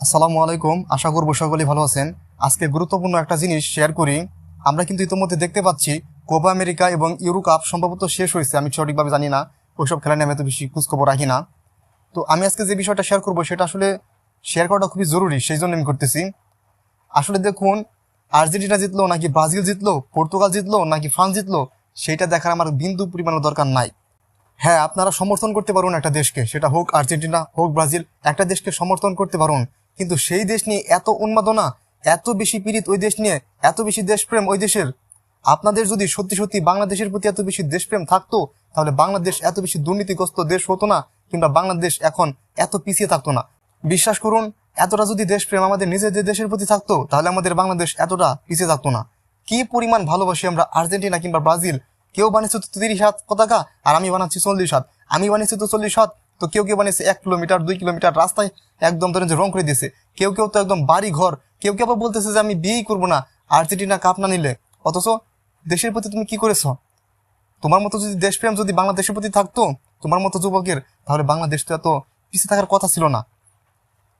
আসসালামু আলাইকুম। আশা করব সকলেই ভালো আছেন। আজকে গুরুত্বপূর্ণ একটা জিনিস শেয়ার করি। আমরা কিন্তু ইতিমধ্যে দেখতে পাচ্ছি, কোপা আমেরিকা এবং ইউরো কাপ সম্ভবত শেষ হয়েছে। আমি সঠিকভাবে জানি না। ওইসব খেলা নিয়ে আমি এত বেশি খোঁজখবর রাখি না। তো আমি আজকে যে বিষয়টা শেয়ার করব, সেটা আসলে শেয়ার করাটা খুবই জরুরি। সেই জন্য আমি করতেছি। আসলে দেখুন, আর্জেন্টিনা জিতলো নাকি ব্রাজিল জিতলো, পর্তুগাল জিতলো নাকি ফ্রান্স জিতলো, সেটা দেখার আমার বিন্দু পরিমাণের দরকার নাই। হ্যাঁ আপনারা সমর্থন করতে পারুন একটা দেশকে। সেটা হোক আর্জেন্টিনা, হোক ব্রাজিল, একটা দেশকে সমর্থন করতে পারুন। কিন্তু সেই দেশ নিয়ে এত উন্মাদনা, এত বেশি পীড়িত ওই দেশ নিয়ে, এত বেশি দেশপ্রেম ওই দেশের, আপনাদের যদি সত্যি সত্যি বাংলাদেশের প্রতি এত বেশি দেশপ্রেম থাকতো, তাহলে বাংলাদেশ এত বেশি দুর্নীতিগ্রস্ত দেশ হতো না, কিংবা বাংলাদেশ এখন এত পিছিয়ে থাকতো না। বিশ্বাস করুন, এতটা যদি দেশপ্রেম আমাদের নিজেদের দেশের প্রতি থাকতো, তাহলে আমাদের বাংলাদেশ এতটা পিছিয়ে থাকতো না। কি পরিমাণ ভালোবাসি আমরা, আর্জেন্টিনা কিংবা ব্রাজিল। কেউ বানিয়েছে তো তিরিশ হাত পতাকা, আর আমি বানাচ্ছি চল্লিশ হাত। আমি বানিয়েছি তো চল্লিশ হাত তো কেউ কেউ বানিয়েছে এক কিলোমিটার, দুই কিলোমিটার রাস্তায় একদম ধরেন যে রং করে দিয়েছে। কেউ কেউ তো একদম বাড়ি ঘর কেউ কেউ আবার বলতেছে যে আমি বিয়েই করব না আর্জেন্টিনা কাপ না নিলে। অথচ দেশের প্রতি তুমি কি করেছ? তোমার মতো যদি দেশপ্রেম যদি বাংলাদেশের প্রতি থাকতো, তোমার মতো যুবকের, তাহলে বাংলাদেশ তো এত পিছিয়ে থাকার কথা ছিল না।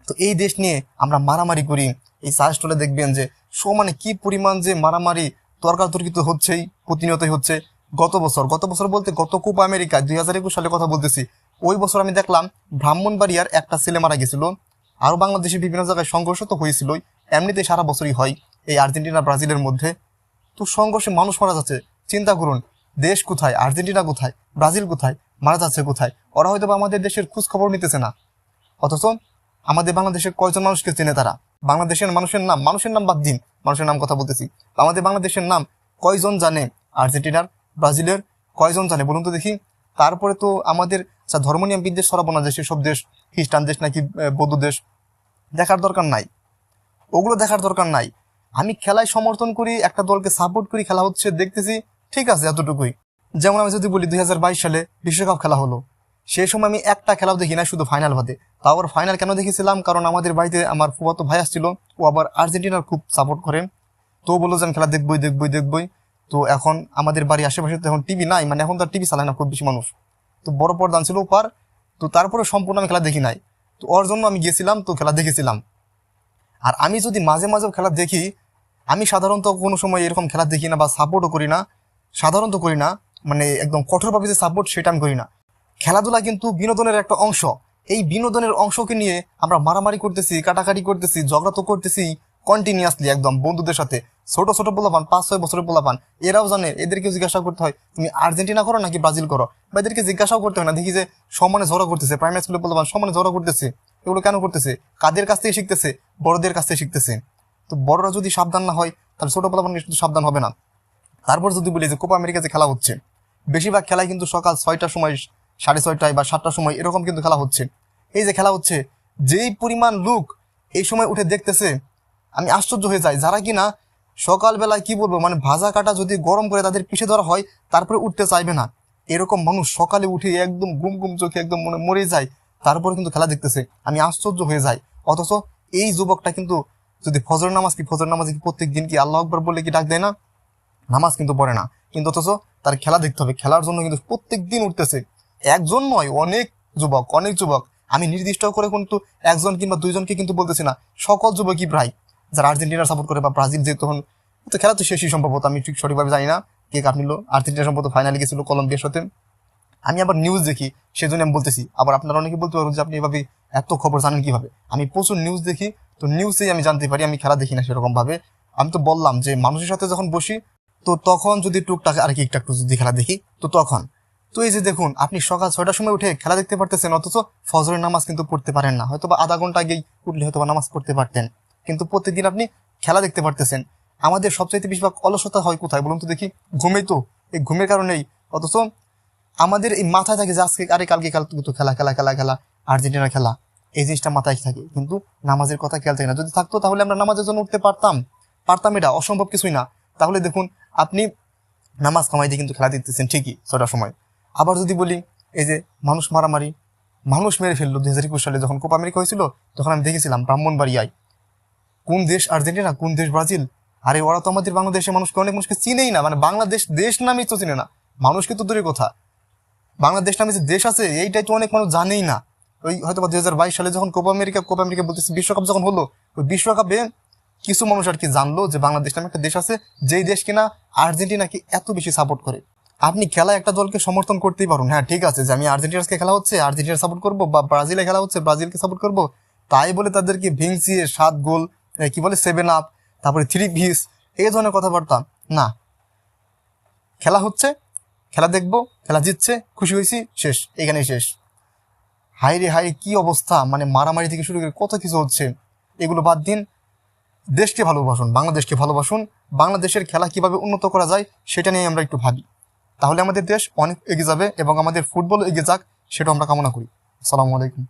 তো এই দেশ নিয়ে আমরা মারামারি করি। এই সাজস্টলে দেখবেন যে সমানে কি পরিমাণ যে মারামারি তর্কাতর্কিত হচ্ছেই, প্রতিনিয়তই হচ্ছে। গত বছর গত বছর বলতে গত কোপা আমেরিকা দুই হাজার একুশ সালে কথা বলতেছি। ওই বছর আমি দেখলাম ব্রাহ্মণবাড়িয়ার একটা ছেলে মারা গেছিল আরও বাংলাদেশের বিভিন্ন জায়গায় সংঘর্ষ তো হয়েছিলই। এমনিতে সারা বছরই হয় এই আর্জেন্টিনা, ব্রাজিলের মধ্যে। তো সংঘর্ষে মানুষ মারা যাচ্ছে। চিন্তা করুন, দেশ কোথায়? আর্জেন্টিনা কোথায়? ব্রাজিল কোথায়? মারা যাচ্ছে কোথায়? ওরা হয়তো আমাদের দেশের খোঁজ খবর নিতেছে না। অথচ আমাদের বাংলাদেশের কয়জন মানুষকে চেনে তারা? বাংলাদেশের মানুষের নাম মানুষের নাম বাদ দিন। মানুষের নাম কথা বলতেছি। আমাদের বাংলাদেশের নাম কয়জন জানে? আর্জেন্টিনার, ব্রাজিলের কয়জন জানে? বলুন তো দেখি। তারপরে তো আমাদের আচ্ছা ধর্ম নিয়ম বিদ্বেষ সরাবো না যে সেসব দেশ খ্রিস্টান দেশ নাকি বৌদ্ধ দেশ, দেখার দরকার নাই। ওগুলো দেখার দরকার নাই। আমি খেলায় সমর্থন করি, একটা দলকে সাপোর্ট করি, খেলা হচ্ছে, দেখতেছি, ঠিক আছে, এতটুকুই। যেমন আমি যদি বলি দুই হাজার বাইশ সালে বিশ্বকাপ খেলা হলো, সেই সময় আমি একটা খেলাও দেখি না শুধু ফাইনাল বাদে। তাও আবার ফাইনাল কেন দেখেছিলাম? কারণ আমাদের বাড়িতে আমার ফুয়াতো ভাই আসছিল, ও আবার আর্জেন্টিনার খুব সাপোর্ট করে। তো বলল যে, আমি খেলা দেখবই দেখবই দেখবই। তো এখন আমাদের বাড়ির আশেপাশে তো এখন টিভি নাই মানে এখন তো টিভি চালায় না খুব বেশি মানুষ। তো বড় পর্দা ছিল পার তো তারপরে সম্পূর্ণ আমি খেলা দেখি নাই। তো ওর জন্য আমি গিয়েছিলাম তো খেলা দেখেছিলাম। আর আমি যদি মাঝে মাঝে খেলা দেখি, আমি সাধারণত কোনো সময় এরকম খেলা দেখি না বা সাপোর্টও করি না। সাধারণত করি না মানে একদম কঠোরভাবে যে সাপোর্ট সেটা আমি করি না। খেলাধুলা কিন্তু বিনোদনের একটা অংশ। এই বিনোদনের অংশকে নিয়ে আমরা মারামারি করতেছি, কাটাকাটি করতেছি, ঝগড়া তো করতেছি কন্টিনিউয়াসলি একদম বন্ধুদের সাথে ছোট ছোট পোলাপান, পাঁচ, ছয় বছরের পোলাপান, এরাও জানে এদেরকে জিজ্ঞাসা করতে হয়, তুমি আর্জেন্টিনা করো নাকি ব্রাজিল করো? বা এদেরকে জিজ্ঞাসাও করতে হয় না, দেখি যে সমানে ঝড়া করতেছে প্রাইমারি স্কুলের পোলাপান সমানে ঝড়া করতেছে, এগুলো কেন করতেছে? কাদের কাছ থেকে শিখতেছে? বড়দের কাছ থেকে শিখতেছে। তো বড়রা যদি সাবধান না হয়, তাহলে ছোট পোলাপান শুধু সাবধান হবে না। তারপর যদি বলি যে কোপা আমেরিকা যে খেলা হচ্ছে, বেশিরভাগ খেলায় কিন্তু সকাল ছয়টার সময়, সাড়ে ছয়টায় বা সাতটার সময় এরকম কিন্তু খেলা হচ্ছে। এই যে খেলা হচ্ছে, যেই পরিমাণ লোক এই সময় উঠে দেখতেছে আমি আশ্চর্য হয়ে যাই। যারা কিনা সকালবেলায় কি বলব মানে ভাজা কাটা যদি গরম করে তাদের পিছে ধরা হয়, তারপরে উঠতে চাইবে না। এরকম মানুষ সকালে উঠে একদম গুম গুম চোখে একদম মনে মরে যায়, তারপরে কিন্তু খেলা দেখতেছে। আমি আশ্চর্য হয়ে যাই। অথচ এই যুবকটা কিন্তু যদি ফজর নামাজ কি ফজর নামাজ কি প্রত্যেক দিন কি আল্লাহ আকবর বলে কি ডাক দেয় না? নামাজ কিন্তু পড়ে না। কিন্তু অথচ তার খেলা দেখতে হবে। খেলার জন্য কিন্তু প্রত্যেক দিন উঠতেছে। একজন নয়, অনেক যুবক অনেক যুবক। আমি নির্দিষ্ট করে কিন্তু একজন কিংবা দুইজনকে কিন্তু বলতেছি না। সকল যুবকই প্রায়। যারা আর্জেন্টিনার সাপোর্ট করে বা ব্রাজিল যে তখন, তো খেলা তো শেষই সম্ভবত, আমি ঠিক সঠিকভাবে জানি না কে কাপ নিল। আর্জেন্টিনা সম্ভবত ফাইনালে গেছিল কলম্বিয়ার সাথে। আমি আবার নিউজ দেখি, সেজন্য আমি বলতেছি, আবার আপনারা অনেকে বলতে পারবেন যে আপনি এভাবে এত খবর জানেন কীভাবে? আমি প্রচুর নিউজ দেখি, তো নিউজেই আমি জানতে পারি, আমি খেলা দেখি না সেরকম ভাবে আমি তো বললাম যে মানুষের সাথে যখন বসি, তো তখন যদি টুকটাক, আর কি একটু যদি খেলা দেখি, তো তখন। তো এই যে দেখুন, আপনি সকাল ছয়টার সময় উঠে খেলা দেখতে পারতেছেন, অথচ ফজরের নামাজ কিন্তু পড়তে পারেন না। হয়তো বা আধা ঘণ্টা আগেই উঠলে হয়তো বা নামাজ পড়তে পারতেন। কিন্তু প্রতিদিন আপনি খেলা দেখতে পারতেছেন। আমাদের সবচাইতে বেশিরভাগ অলসতা হয় কোথায় বলুন তো দেখি? ঘুমেই তো। এই ঘুমের কারণেই। অথচ আমাদের এই মাথায় থাকে যে আজকে, আরে কালকে কাল তো খেলা খেলা খেলা খেলা আর্জেন্টিনার খেলা। এই জিনিসটা মাথায় থাকে। কিন্তু নামাজের কথা খেয়াল থাকে না। যদি থাকতো তাহলে আমরা নামাজের জন্য উঠতে পারতাম। পারতাম এটা? অসম্ভব কিছুই না। তাহলে দেখুন, আপনি নামাজ কামাই দিয়ে কিন্তু খেলা দিতেছেন ঠিকই ছটার সময়। আবার যদি বলি, এই যে মানুষ মারামারি, মানুষ মেরে ফেলল দুই হাজার একুশ সালে যখন কোপা আমেরিকা হয়েছিল, তখন আমি দেখেছিলাম ব্রাহ্মণবাড়িয়ায়। কোন দেশ আর্জেন্টিনা, কোন দেশ ব্রাজিল? আরে ওরা তো আমাদের বাংলাদেশের মানুষকে অনেক মানুষকে চিনেই না। মানে বাংলাদেশ দেশ নামেই তো চিনে না। মানুষকে তো দূরের কথা। বাংলাদেশ নামে যে দেশ আছে, এইটাই তো অনেক মানুষ জানেই না। ওই হয়তো বা দুই হাজার বাইশ সালে যখন কোপা আমেরিকা কোপা আমেরিকা বলতেছি বিশ্বকাপ যখন হলো, ওই বিশ্বকাপে কিছু মানুষ আর কি জানলো যে বাংলাদেশ নামে একটা দেশ আছে, যেই দেশ কিনা আর্জেন্টিনাকে এত বেশি সাপোর্ট করে। আপনি খেলা একটা দলকে সমর্থন করতেই পারুন। হ্যাঁ ঠিক আছে যে আমি আর্জেন্টিনাকে খেলা হচ্ছে আর্জেন্টিনা সাপোর্ট করব বা ব্রাজিলে খেলা হচ্ছে, ব্রাজিলকে সাপোর্ট করব, তাই বলে তাদেরকে ভিংসিয়ে সাত গোল কি বলে সেভেন আপ তারপরে থ্রি পিস এই ধরনের কথাবার্তা। না। খেলা হচ্ছে, খেলা দেখব, খেলা জিতছে, খুশি হয়েছি, শেষ, এখানেই শেষ। হাই রে হাই কি অবস্থা মানে মারামারি থেকে শুরু করে কত কিছু হচ্ছে। এগুলো বাদ দিন। দেশকে ভালোবাসুন, বাংলাদেশকে ভালোবাসুন, বাংলাদেশের খেলা কীভাবে উন্নত করা যায়, সেটা নিয়ে আমরা একটু ভাবি। তাহলে আমাদের দেশ অনেক এগিয়ে যাবে এবং আমাদের ফুটবল এগিয়ে যাক সেটা আমরা কামনা করি। আসসালামু আলাইকুম।